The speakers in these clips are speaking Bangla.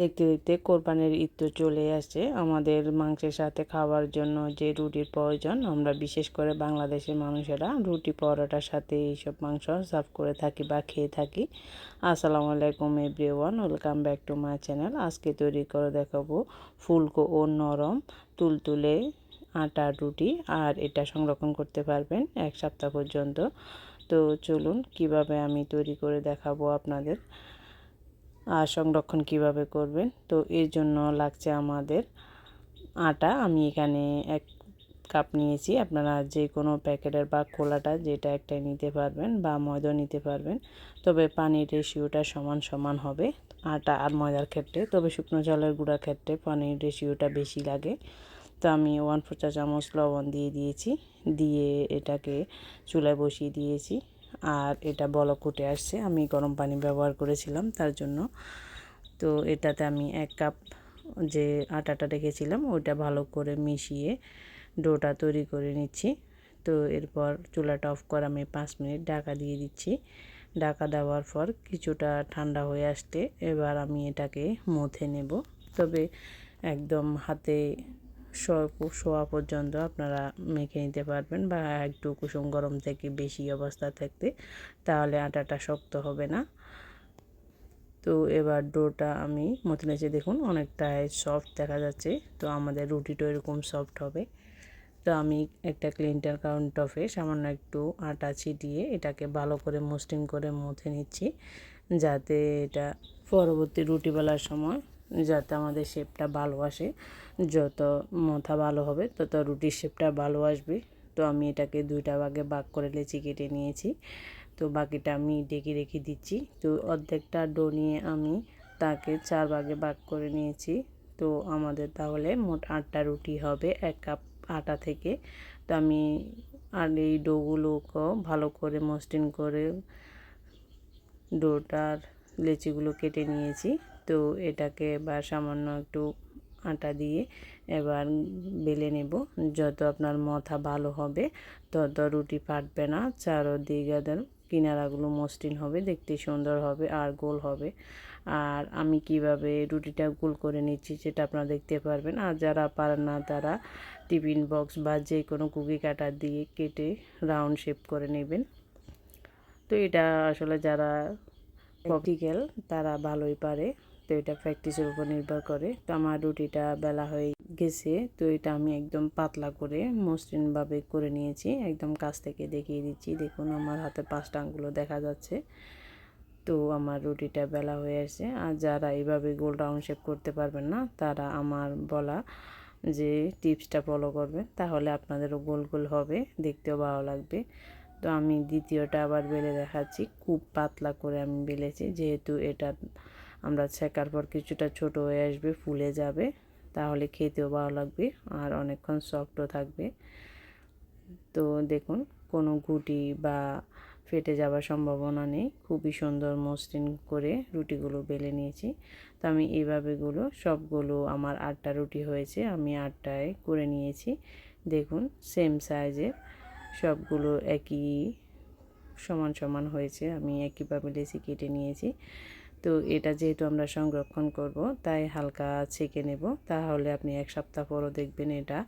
দেখতে দেখতে কোরবানির ঈদ তো চলে আসছে। আমাদের মাংসের সাথে খাওয়ার জন্য যে রুটির প্রয়োজন, আমরা বিশেষ করে বাংলাদেশের মানুষেরা রুটি পরোটার সাথে এইসব মাংস সার্ভ করে থাকি বা খেয়ে থাকি। আসসালামু আলাইকুম everyone, welcome back to my channel. আজকে তৈরি করে দেখাবো ফুলকো ও নরম তুলতুলে আটা রুটি, আর এটা সংরক্ষণ করতে পারবেন এক সপ্তাহ পর্যন্ত। তো চলুন কীভাবে আমি তৈরি করে দেখাবো আপনাদের। সংরক্ষণ কীভাবে করবেন? তো এর জন্য লাগছে আমাদের আটা। আমি এখানে এক কাপ নিয়েছি। আপনারা যে কোনো প্যাকেটের বা খোলাটা যেটা একটাই নিতে পারবেন বা ময়দা নিতে পারবেন। তবে পানির রেশিওটা সমান সমান হবে আটা আর ময়দার ক্ষেত্রে। তবে শুকনো জলের গুঁড়ার ক্ষেত্রে পানির রেশিওটা বেশি লাগে। তো আমি ওয়ান ফোর চা চামচ লবণ দিয়ে দিয়েছি। দিয়ে এটাকে চুলায় বসিয়ে দিয়েছি। আর এটা বলক উঠে আসছে। আমি গরম পানি ব্যবহার করেছিলাম তার জন্য। তো এটাতে আমি এক কাপ যে আটাটা রেখেছিলাম, ওইটা ভালো করে মিশিয়ে ডোটা তৈরি করে নিচ্ছি। তো এরপর চুলাটা অফ করে আমি পাঁচ মিনিট ঢাকা দিয়ে দিচ্ছি। ঢাকা দেওয়ার পর কিছুটা ঠান্ডা হয়ে আসতে এবার আমি এটাকে মথে নেব। তবে একদম হাতে শোয়া পর্যন্ত আপনারা মেখে নিতে পারবেন বা একটু কুসুম গরম থেকে বেশি অবস্থা থাকতে তাহলে আটাটা শক্ত হবে না। তো এবার ডোটা আমি মতো নিচে দেখুন অনেকটাই সফট দেখা যাচ্ছে। তো আমাদের রুটিটা এরকম সফট হবে। তো আমি একটা ক্লিনটার কাউন্ট টফে সামান্য একটু আটা ছিটিয়ে এটাকে ভালো করে মসৃণ করে মুথে নিচ্ছি। যাতে এটা পরবর্তী রুটি বেলার সময় যাতে আমাদের শেপটা ভালো আসে। যত মাথা ভালো হবে, তত রুটির শেপটা ভালো আসবে। তো আমি এটাকে দুইটা ভাগে ভাগ করে লেচি কেটে নিয়েছি। তো বাকিটা আমি ডেকে রেখে দিচ্ছি। তো অর্ধেকটা ডো নিয়ে আমি তাকে চার ভাগে ভাগ করে নিয়েছি। তো আমাদের তাহলে মোট আটটা রুটি হবে এক কাপ আটা থেকে। তো আমি আর এই ডোগুলোকেও ভালো করে মসৃণ করে ডোটার লেচিগুলো কেটে নিয়েছি। তো এটাকে এবার সামান্য একটু আটা দিয়ে এবার বেলে নেব। যত আপনার মাথা ভালো হবে, তত রুটি ফাটবে না। চারোদিকে কিনারাগুলো মসৃণ হবে, দেখতে সুন্দর হবে আর গোল হবে। আর আমি কীভাবে রুটিটা গোল করে নিচ্ছি সেটা আপনারা দেখতে পারবেন। আর যারা পারেন না, তারা টিফিন বক্স বা যে কোনো কুকি কাটার দিয়ে কেটে রাউন্ড শেপ করে নেবেন। তো এটা আসলে যারা প্র্যাকটিক্যাল তারা ভালোই পারে, তো এটা প্র্যাকটিসের উপর নির্ভর করে। তো আমার রুটিটা বেলা হয়ে গেছে, তো এটা আমি একদম পাতলা করে মসৃণভাবে করে নিয়েছি। একদম কাছ থেকে দেখিয়ে দিচ্ছি। দেখুন, আমার হাতে পাঁচটা আঙ্গুলো দেখা যাচ্ছে। তো আমার রুটিটা বেলা হয়ে আসছে। আর যারা এইভাবে গোল রাউন্ড শেপ করতে পারবেন না, তারা আমার বলা যে টিপসটা ফলো করবেন। তাহলে আপনাদেরও গোল গোল হবে, দেখতেও ভালো লাগবে। তো আমি দ্বিতীয়টা আবার বেলে দেখাচ্ছি। খুব পাতলা করে আমি বেলেছি। যেহেতু এটা আমরা ছেঁকার পর কিছুটা ছোট হয়ে আসবে, ফুলে যাবে, তাহলে খেতেও ভালো লাগবে আর অনেকক্ষণ সফটও থাকবে। তো দেখুন, কোনো গুটি বা ফেটে যাওয়ার সম্ভাবনা নেই। খুবই সুন্দর মসৃণ করে রুটিগুলো বেলে নিয়েছি। তো আমি এইভাবেগুলো সবগুলো আমার আটটা রুটি হয়েছে, আমি আটটায় করে নিয়েছি। দেখুন সেম সাইজের সবগুলো একই সমান সমান হয়েছে। আমি একইভাবে লেসি কেটে নিয়েছি। তো এটা যেহেতু আমরা সংরক্ষণ করব, তাই হালকা ছেঁকে নেব। তাহলে আপনি এক সপ্তাহ পরও দেখবেন এটা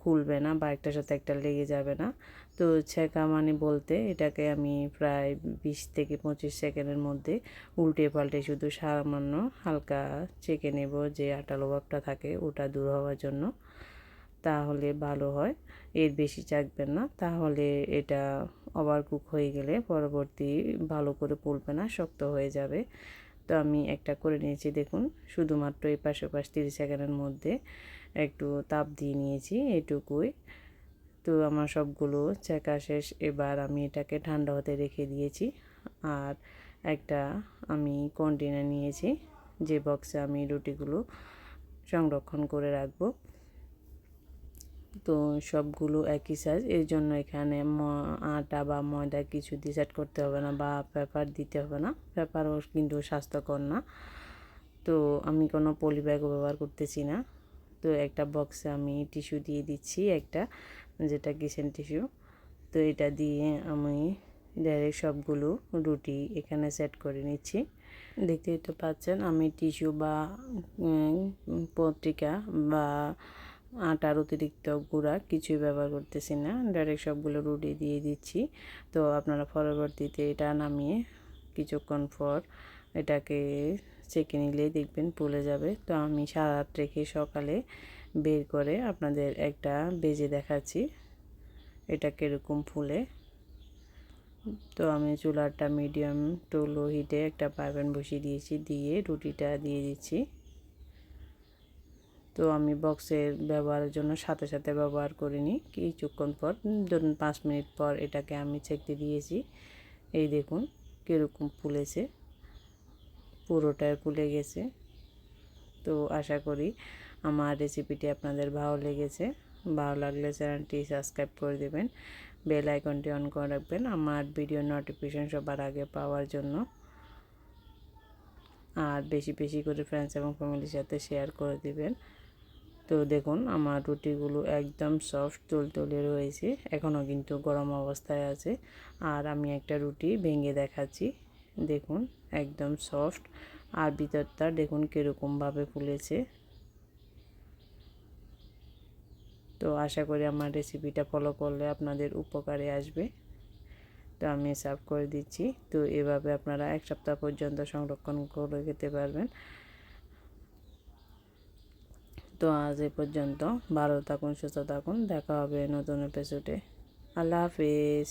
খুলবে না বা একটার সাথে একটা লেগে যাবে না। তো ছেঁকা মানে বলতে এটাকে আমি প্রায় বিশ থেকে পঁচিশ সেকেন্ডের মধ্যে উল্টে পাল্টে শুধু সামান্য হালকা চেকে নেব যে আটালো ভাবটা থাকে ওটা দূর হওয়ার জন্য। তাহলে ভালো হয়। এর বেশি চাকবেন না। তাহলে এটা ওভার কুক হয়ে গেলে পরবর্তী ভালো করে পুলবে না, শক্ত হয়ে যাবে। তো আমি একটা করে নিয়েছি, দেখুন, শুধুমাত্র এই পাশে পাশ তিরিশ সেকেন্ডের মধ্যে একটু তাপ দিয়ে নিয়েছি এটুকুই। তো আমার সবগুলো চেকা শেষ। এবার আমি এটাকে ঠান্ডা হতে রেখে দিয়েছি। আর একটা আমি কন্টেনার নিয়েছি, যে বক্সে আমি রুটিগুলো সংরক্ষণ করে রাখব। তো সবগুলো একই সাইজ এই জন্য এখানে আটা বা ময়দা কিছু ডিসাইড করতে হবে না বা পেপার দিতে হবে না। পেপারও কিন্তু স্বাস্থ্যকর না। তো আমি কোনো পলি ব্যাগও ব্যবহার করতেছি না। তো একটা বক্সে আমি টিস্যু দিয়ে দিচ্ছি একটা, যেটা কিচেন টিস্যু তো এটা দিয়ে আমি ডাইরেক্ট সবগুলো রুটি এখানে সেট করে নিচ্ছি। দেখতেই তো পাচ্ছেন আমি টিস্যু বা পত্রিকা বা আটার অতিরিক্ত গুঁড়া কিছুই ব্যবহার করতেছি না। ডাইরেক্ট সবগুলো রুটি দিয়ে দিচ্ছি। তো আপনারা পরবর্তীতে এটা নামিয়ে কিছুক্ষণ পর এটাকে চেকে নিলেই দেখবেন ফুলে যাবে। তো আমি সারা রাত রেখে সকালে বের করে আপনাদের একটা বেজে দেখাচ্ছি এটা কীরকম ফুলে। তো আমি চুলাটা মিডিয়াম টু লো হিটে একটা পাইপেন বসিয়ে দিয়েছি। দিয়ে রুটিটা দিয়ে দিচ্ছি। তো আমি বক্সের ব্যবহারের জন্য সাথে সাথে ব্যবহার করিনি কিছুক্ষণ পর। ধরুন পাঁচ মিনিট পর এটাকে আমি চেকতে দিয়েছি। এই দেখুন কীরকম ফুলেছে, পুরোটাই ফুলে গেছে। তো আশা করি আমার রেসিপিটি আপনাদের ভালো লেগেছে। ভালো লাগলে চ্যানেলটি সাবস্ক্রাইব করে দেবেন, বেল আইকনটি অন করে রাখবেন, আমার ভিডিও নোটিফিকেশন সবার আগে পাওয়ার জন্য। আর বেশি বেশি করে ফ্রেন্ডস এবং ফ্যামিলির সাথে শেয়ার করে দিবেন। তো দেখুন, আমার রুটিগুলো একদম সফট তুলতুলে রয়েছে। এখনও কিন্তু গরম অবস্থায় আছে। আর আমি একটা রুটি ভেঙে দেখাচ্ছি। দেখুন, একদম সফট আর ভিতরটা দেখুন কীরকমভাবে ফুলেছে। তো আশা করি আমার রেসিপিটা ফলো করলে আপনাদের উপকারে আসবে। তো আমি সার্ভ করে দিচ্ছি। তো এভাবে আপনারা এক সপ্তাহ পর্যন্ত সংরক্ষণ করে খেতে পারবেন। তো আজ এ পর্যন্ত। ভালো থাকুন সুস্থ থাকুন। দেখা হবে নতুন এপিসোডে আল্লাহ হাফিজ।